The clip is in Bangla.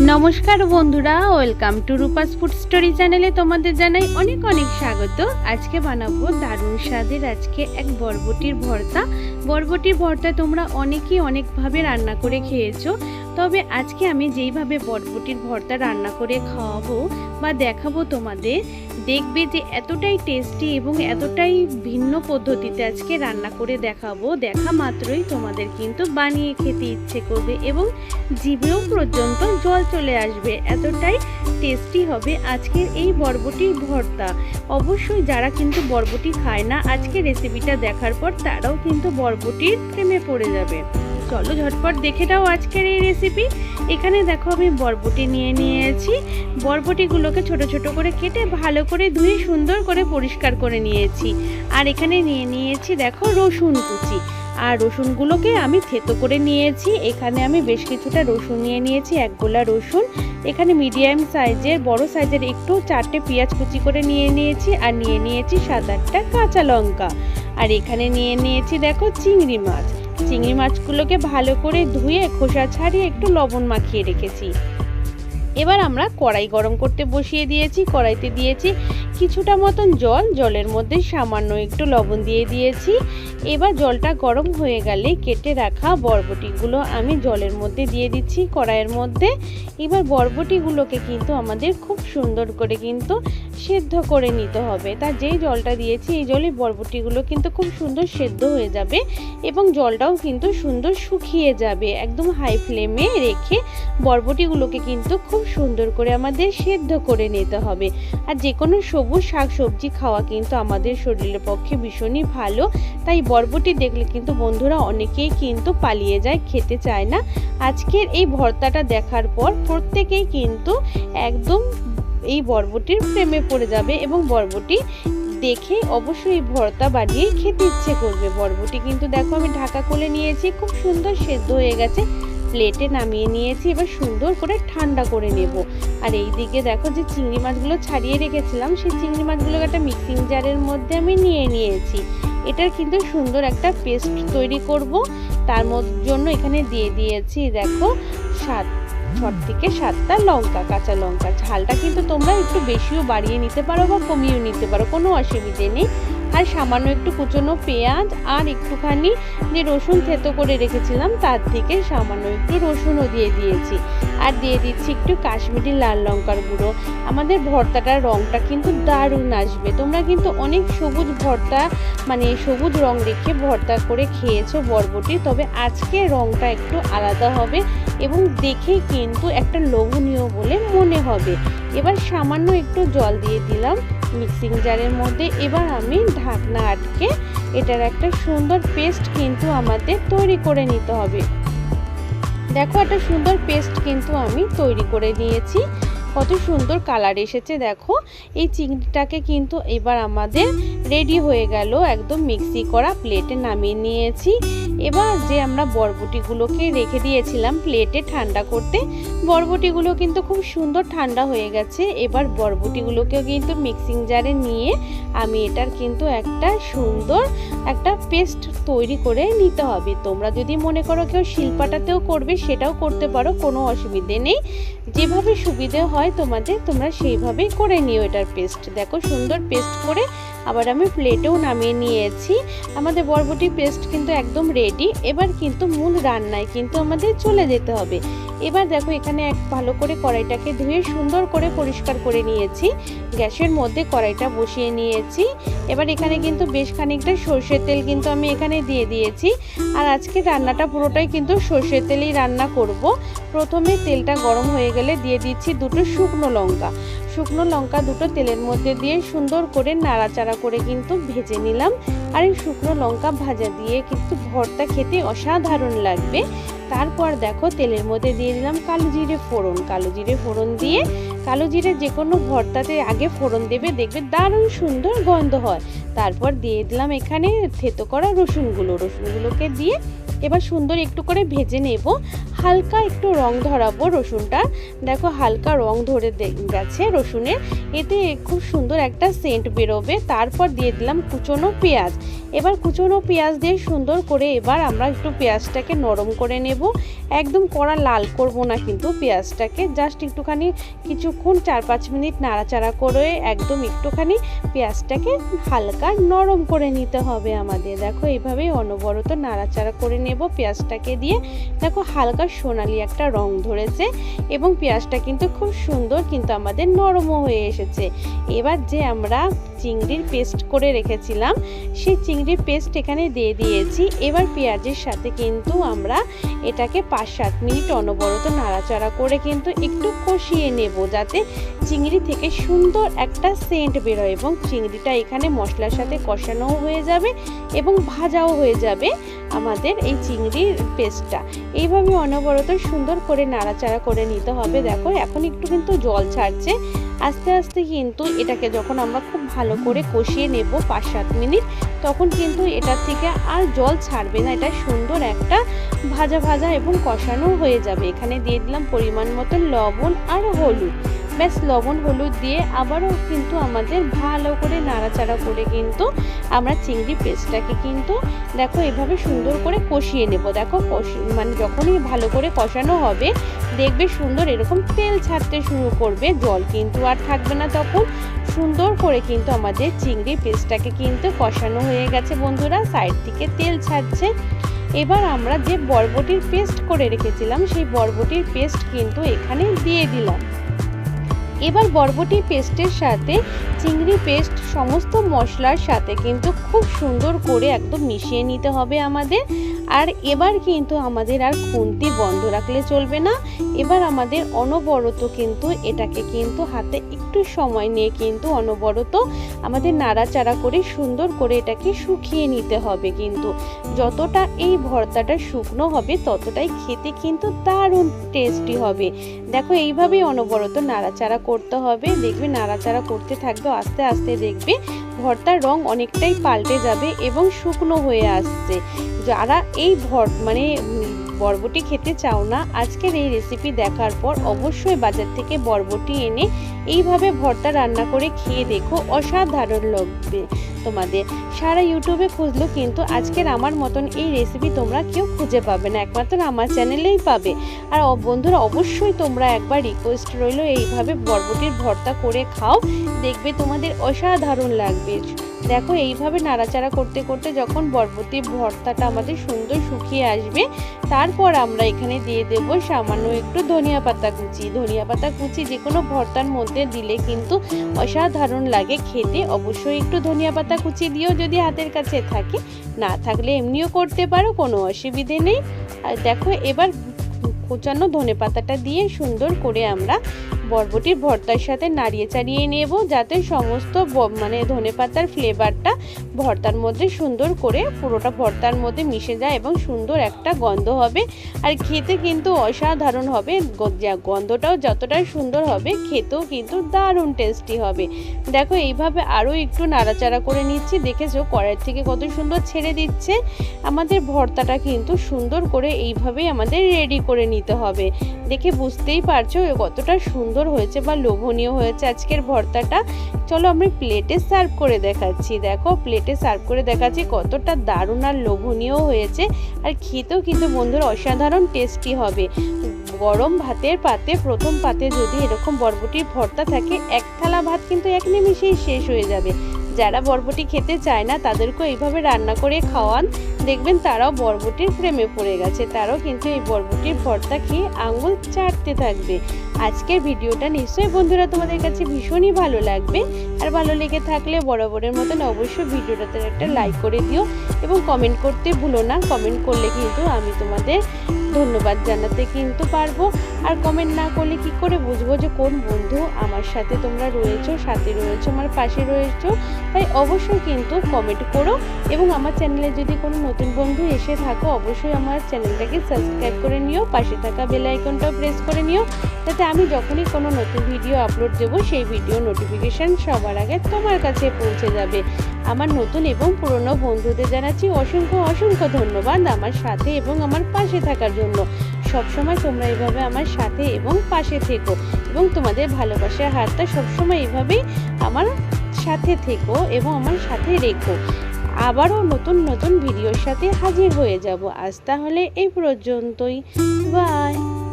নমস্কার বন্ধুরা welcome to Rupa's food story চ্যানেলে তোমাদের জানাই অনেক অনেক স্বাগত। আজকে বানাবো দারুণ স্বাদের আজকে এক বরবটির ভর্তা। বরবটির ভর্তা তোমরা অনেকেই অনেকভাবে রান্না করে খেয়েছো। তবে আজকে আমি যেইভাবে বরবটির ভর্তা রান্না করে খাওয়াবো বা দেখাবো তোমাদের, দেখবে যে এতটাই টেস্টি এবং এতটাই ভিন্ন পদ্ধতিতে আজকে রান্না করে দেখাবো। দেখা মাত্রই তোমাদের কিন্তু বানিয়ে খেতে ইচ্ছে করবে এবং জিভেও পর্যন্ত জল চলে আসবে। এতটাই টেস্টি হবে আজকের এই বরবটির ভর্তা। অবশ্যই যারা কিন্তু বরবটি খায় না, আজকে রেসিপিটা দেখার পর তারাও কিন্তু বরবটির প্রেমে পড়ে যাবে। চলো ঝটপট দেখে দাও আজকের এই রেসিপি এখানে দেখো আমি বরবটি নিয়ে নিয়েছি। বরবটিগুলোকে ছোট ছোট করে কেটে ভালো করে ধুয়ে সুন্দর করে পরিষ্কার করে নিয়েছি। আর এখানে নিয়ে নিয়েছি দেখো রসুন কুচি। আর রসুনগুলোকে আমি থেতো করে নিয়েছি। এখানে আমি বেশ কিছুটা রসুন নিয়ে নিয়েছি, এক গোলা রসুন। এখানে মিডিয়াম সাইজের বড় সাইজের একটু চারটে পেঁয়াজ কুচি করে নিয়ে নিয়েছি। আর নিয়ে নিয়েছি সাত আটটা কাঁচা লঙ্কা। আর এখানে নিয়ে নিয়েছি দেখো চিংড়ি মাছ। চিংড়ি মাছগুলোকে ভালো করে ধুয়ে খোসা ছাড়িয়ে একটু লবণ মাখিয়ে রেখেছি। এবার আমরা কড়াই গরম করতে বসিয়ে দিয়েছি, কড়াইতে দিয়েছি কিছুটা মতন জল, জলের মধ্যে সামান্য একটু লবণ দিয়ে দিয়েছি। এবার জলটা গরম হয়ে গেলে কেটে রাখা বরবটিগুলো আমি জলের মধ্যে দিয়ে দিচ্ছি কড়াইয়ের মধ্যে। এবার বরবটিগুলোকে কিন্তু আমাদের খুব সুন্দর করে কিন্তু সেদ্ধ করে নিতে হবে। তা যেই জলটা দিয়েছি, এই জলে বরবটিগুলো কিন্তু খুব সুন্দর সেদ্ধ হয়ে যাবে এবং জলটাও কিন্তু সুন্দর শুকিয়ে যাবে। একদম হাই ফ্লেমে রেখে বরবটিগুলোকে কিন্তু খুব সুন্দর করে আমাদের সেদ্ধ করে নিতে হবে। আর যে কোনো সবজি খাওয়া কিন্তু আমাদের শরীরের পক্ষে ভীষণই ভালো। তাই বরবটি দেখলে কিন্তু বন্ধুরা অনেকেই কিন্তু পালিয়ে যায়, খেতে চায় না। আজকের এই ভর্তাটা দেখার পর প্রত্যেকেই কিন্তু একদম এই বরবটির প্রেমে পড়ে যাবে এবং বরবটি দেখে অবশ্যই ভর্তা বানিয়ে খেতে ইচ্ছে করবে। বরবটি কিন্তু দেখো আমি ঢাকা খুলে নিয়েছি, খুব সুন্দর সেদ্ধ হয়ে গেছে। প্লেটে নামিয়ে নিয়েছি, এবার সুন্দর করে ঠান্ডা করে নেব। আর এই দিকে দেখো যে চিংড়ি মাছগুলো ছাড়িয়ে রেখেছিলাম, সেই চিংড়ি মাছগুলোকে একটা মিক্সিং জারের মধ্যে আমি নিয়ে নিয়েছি। এটার কিন্তু সুন্দর একটা পেস্ট তৈরি করব, তার জন্য এখানে দিয়ে দিয়েছি দেখো সাত ছট থেকে সাতটা লঙ্কা, কাঁচা লঙ্কা। ঝালটা কিন্তু তোমরা একটু বেশিও বাড়িয়ে নিতে পারো বা কমিয়েও নিতে পারো, কোনো অসুবিধে নেই। আর সামান্য একটু কুচনো পেঁয়াজ আর একটুখানি যে রসুন থেতো করে রেখেছিলাম, তার থেকে সামান্য একটু রসুনও দিয়ে দিয়েছি। আর দিয়ে দিচ্ছি একটু কাশ্মীরি লাল লঙ্কার গুঁড়ো। আমাদের ভর্তাটার রঙটা কিন্তু দারুণ আসবে। তোমরা কিন্তু অনেক সবুজ ভর্তা মানে সবুজ রং রেখে ভর্তা করে খেয়েছো বরবটি, তবে আজকে রঙটা একটু আলাদা হবে এবং দেখে কিন্তু একটা লোভনীয় বলে মনে হবে। এবার সামান্য একটু জল দিয়ে দিলাম। মিক্সিং জারের মধ্যে এবার আমি ঢাকনা আটকে এটার একটা সুন্দর পেস্ট কিন্তু আমাদের তৈরি করে নিতে হবে। দেখো একটা সুন্দর পেস্ট কিন্তু আমি তৈরি করে নিয়েছি। কত সুন্দর কালার এসেছে, দেখো। এই চিংড়িটাকে কিন্তু এবার আমাদের রেডি হয়ে গেল, একদম মিক্সি করা প্লেটে নামিয়ে নিয়েছি। এবার যে আমরা বরবটিগুলোকে রেখে দিয়েছিলাম প্লেটে ঠান্ডা করতে, বরবটিগুলো কিন্তু খুব সুন্দর ঠান্ডা হয়ে গেছে। এবার বরবটিগুলোকেও কিন্তু মিক্সিং জারে নিয়ে আমি এটার কিন্তু একটা সুন্দর একটা পেস্ট তৈরি করে নিতে হবে। তোমরা যদি মনে করো কেউ শিল্পাটাতেও করবে, সেটাও করতে পারো, কোনো অসুবিধে নেই। যেভাবে সুবিধে হয় তোমাদের, তোমরা সেইভাবেই করে নিও এটার পেস্ট দেখো সুন্দর পেস্ট করে আবার আমি প্লেটেও নামিয়ে নিয়েছি। আমাদের বরবটি পেস্ট কিন্তু একদম রেডি এবার কিন্তু মূল রান্নায় কিন্তু আমাদের চলে যেতে হবে। এবার দেখো এখানে এক ভালো করে কড়াইটাকে ধুয়ে সুন্দর করে পরিষ্কার করে নিয়েছি। গ্যাসের মধ্যে কড়াইটা বসিয়ে নিয়েছি। এবার এখানে কিন্তু বেশ খানিকটা সর্ষের তেল কিন্তু আমি এখানে দিয়ে দিয়েছি। আর আজকে রান্নাটা পুরোটাই কিন্তু সর্ষের তেলেই রান্না করব। প্রথমে তেলটা গরম হয়ে গেলে দিয়ে দিচ্ছি দুটো শুকনো লঙ্কা। শুকনো লঙ্কা দুটো তেলের মধ্যে দিয়ে সুন্দর করে নাড়াচাড়া করে কিন্তু ভেজে নিলাম। আর এই শুকনো লঙ্কা ভাজা দিয়ে কিন্তু ভর্তা খেতে অসাধারণ লাগবে। তারপর দেখো তেলের মধ্যে দিয়ে দিলাম কালো জিরে ফোড়ন। কালো জিরে ফোড়ন দিয়ে কালো জিরে যে কোনো ভর্তাতে আগে ফোড়ন দেবে, দেখবে দারুণ সুন্দর গন্ধ হয়। তারপর দিয়ে দিলাম এখানে থেতো করা রসুনগুলো। রসুনগুলোকে দিয়ে এবার সুন্দর একটু করে ভেজে নেব। হালকা একটু রং ধরাবো রসুনটা। দেখো হালকা রং ধরে গেছে রসুনের। এতে খুব সুন্দর একটা সেন্ট বেরোবে। তারপর দিয়ে দিলাম কুচনো পেঁয়াজ। এবার কুচনো পেঁয়াজ দিয়ে সুন্দর করে এবার আমরা একটু পেঁয়াজটাকে নরম করে নেব। একদম কড়া লাল করব না কিন্তু পেঁয়াজটাকে। জাস্ট একটুখানি কিছুক্ষণ চার পাঁচ মিনিট নাড়াচাড়া করে একদম একটুখানি পেঁয়াজটাকে হালকা নরম করে নিতে হবে আমাদের। দেখো এইভাবেই অনবরত নাড়াচাড়া করে নেব পেঁয়াজটাকে দিয়ে। দেখো হালকা সোনালি একটা রং ধরেছে এবং পেঁয়াজটা কিন্তু খুব সুন্দর কিন্তু আমাদের নরমও হয়ে এসেছে। এবার যে আমরা চিংড়ির পেস্ট করে রেখেছিলাম। সেই চিংড়ির পেস্ট এখানে দিয়ে দিয়েছি। এবার পেঁয়াজের সাথে কিন্তু আমরা এটাকে পাঁচ সাত মিনিট অনবরত নাড়াচাড়া করে কিন্তু একটু কষিয়ে নেব যাতে চিংড়ি থেকে সুন্দর একটা সেন্ট বেরোয় এবং চিংড়িটা এখানে মশলার সাথে কষানোও হয়ে যাবে এবং ভাজাও হয়ে যাবে আমাদের এই চিংড়ির পেস্টটা। এইভাবে অনবরত সুন্দর করে নাড়াচাড়া করে নিতে হবে। দেখো, এখন একটু কিন্তু জল ছাড়ছে। আস্তে আস্তে কিন্তু এটাকে যখন আমরা খুব ভালো করে কষিয়ে নেব পাঁচ সাত মিনিট, তখন কিন্তু এটার থেকে আর জল ছাড়বে না। এটা সুন্দর একটা ভাজা ভাজা এবং কষানো হয়ে যাবে। এখানে দিয়ে দিলাম পরিমাণ মতো লবণ আর হলুদ। ব্যাস লবণ হলুদ দিয়ে আবারও কিন্তু আমাদের ভালো করে নাড়াচাড়া করে কিন্তু আমরা চিংড়ি পেস্টটাকে কিন্তু দেখো এভাবে সুন্দর করে কষিয়ে নেব। দেখো মানে যখনই ভালো করে কষানো হবে, দেখবে সুন্দর এরকম তেল ছাড়তে শুরু করবে, জল কিন্তু আর থাকবে না তখন। সুন্দর করে কিন্তু আমাদের চিংড়ি পেস্টটাকে কিন্তু কষানো হয়ে গেছে বন্ধুরা, সাইড থেকে তেল ছাড়ছে। এবার আমরা যে বরবটির পেস্ট করে রেখেছিলাম, সেই বরবটির পেস্ট কিন্তু এখানে দিয়ে দিলাম। এবার বরবটি পেস্টের সাথে চিংড়ি পেস্ট সমস্ত মশলার সাথে কিন্তু খুব সুন্দর করে একদম মিশিয়ে নিতে হবে আমাদের। আর এবার কিন্তু আমাদের আর খুন্তি বন্ধ রাখলে চলবে না। এবার আমাদের অনবরত কিন্তু এটাকে কিন্তু হাতে একটু সময় নিয়ে কিন্তু অনবরত আমাদের নাড়াচাড়া করে, সুন্দর করে এটাকে শুকিয়ে নিতে হবে কিন্তু। যতটা এই ভর্তাটা শুকনো হবে, ততটাই খেতে কিন্তু দারুণ টেস্টি হবে। দেখো, এইভাবেই অনবরত নাড়াচাড়া করতে হবে। দেখবে, নাড়াচাড়া করতে থাকবে, আস্তে আস্তে দেখবে ভর্তার রং অনেকটাই পাল্টে যাবে এবং শুকনো হয়ে আসছে। যারা এই ভর মানে বরবটি খেতে চাও না, আজকের এই রেসিপি দেখার পর অবশ্যই বাজার থেকে বরবটি এনে এইভাবে ভর্তা রান্না করে খেয়ে দেখো, অসাধারণ লাগবে। তোমাদের সারা ইউটিউবে খুঁজলো কিন্তু আজকের আমার মতন এই রেসিপি তোমরা কেউ খুঁজে পাবে না, একমাত্র আমার চ্যানেলেই পাবে। আর বন্ধুরা, অবশ্যই তোমরা একবার রিকোয়েস্ট রইল এইভাবে বরবটির ভর্তা করে খাও, দেখবে তোমাদের অসাধারণ লাগবে। দেখো, এইভাবে নাড়াচাড়া করতে করতে যখন বরবটি ভর্তাটা আমাদের সুন্দর শুকিয়ে আসবে, তারপর আমরা এখানে দিয়ে দেব সামান্য একটু ধনিয়া পাতা কুচি। ধনিয়া পাতা কুচি যে কোনো ভর্তার মধ্যে দিলে কিন্তু অসাধারণ লাগে খেতে। অবশ্যই একটু ধনিয়া পাতা কুচি দিও যদি হাতের কাছে থাকে, না থাকলে এমনিও করতে পারো, কোনো অসুবিধে নেই। আর দেখো, এবার কুচানো ধনে পাতাটা দিয়ে সুন্দর করে আমরা বরবটির ভর্তার সাথে নাড়িয়ে চাড়িয়ে নেব যাতে সমস্ত মানে ধনে পাতার ফ্লেভারটা ভর্তার মধ্যে সুন্দর করে পুরোটা ভর্তার মধ্যে মিশে যায় এবং সুন্দর একটা গন্ধ হবে। আর খেতে কিন্তু অসাধারণ হবে। গন্ধটাও যতটা সুন্দর হবে, খেতেও কিন্তু দারুণ টেস্টি হবে। দেখো, এইভাবে আরও একটু নাড়াচাড়া করে নিচ্ছি। দেখেছ, কড়াইয়ের থেকে কত সুন্দর ছেড়ে দিচ্ছে। আমাদের ভর্তাটা কিন্তু সুন্দর করে এইভাবেই আমাদের রেডি করে নিতে হবে। দেখে বুঝতেই পারছ কতটা সুন্দর হয়েছে বা লোভনীয় হয়েছে আজকের ভর্তাটা, চলো আমি প্লেটে সার্ভ করে দেখাচ্ছি। দেখো প্লেটে সার্ভ করে দেখাচ্ছি কতটা দারুণ আর লোভনীয় হয়েছে। আর খেতেও কিন্তু বন্ধুরা অসাধারণ টেস্টি হবে। গরম ভাতের পাতে, প্রথম পাতে যদি এরকম বরবটির ভর্তা থাকে, এক থালা ভাত কিন্তু এক নিমিষেই শেষ হয়ে যাবে। যারা বরবটি খেতে চায় না, তাদেরকেও এইভাবে রান্না করে খাওয়ান। দেখবেন তারাও বরবটির প্রেমে পড়ে গেছে। তারাও কিন্তু এই বরবটির ভর্তা খেয়ে আঙুল চাটতে থাকবে। আজকের ভিডিওটা নিশ্চয়ই বন্ধুরা তোমাদের কাছে ভীষণই ভালো লাগবে। আর ভালো লেগে থাকলে বরাবরের মতন অবশ্যই ভিডিওটাতে একটা লাইক করে দিও এবং কমেন্ট করতে ভুলো না। কমেন্ট করলে কিন্তু আমি তোমাদের ধন্যবাদ জানাতে কিন্তু পারব। আর কমেন্ট না করলে কি করে বুঝব যে কোন বন্ধু আমার সাথে তোমরা রয়েছো, সাথে রয়েছো, আমার পাশে রয়েছো? তাই অবশ্যই কিন্তু কমেন্ট করো এবং আমার চ্যানেলে যদি কোনো নতুন বন্ধু এসে থাকো, অবশ্যই আমার চ্যানেলটাকে সাবস্ক্রাইব করে নিও, পাশে থাকা বেল আইকনটাও প্রেস করে নিও, যাতে আমি যখনই কোনো নতুন ভিডিও আপলোড দেবো, সেই ভিডিও নোটিফিকেশান সবার আগে তোমার কাছে পৌঁছে যাবে। আমার নতুন এবং পুরনো বন্ধুদের জানাচ্ছি অসংখ্য অসংখ্য ধন্যবাদ আমার সাথে এবং আমার পাশে থাকার জন্য। সবসময় তোমরা এভাবে আমার সাথে এবং পাশে থেকো এবং তোমাদের ভালোবাসার হাতটা সবসময় এভাবেই আমার সাথে থেকো এবং আমার সাথে রেখো। আবারও নতুন নতুন ভিডিওর সাথে হাজির হয়ে যাব। আজ তাহলে এই পর্যন্তই। বাই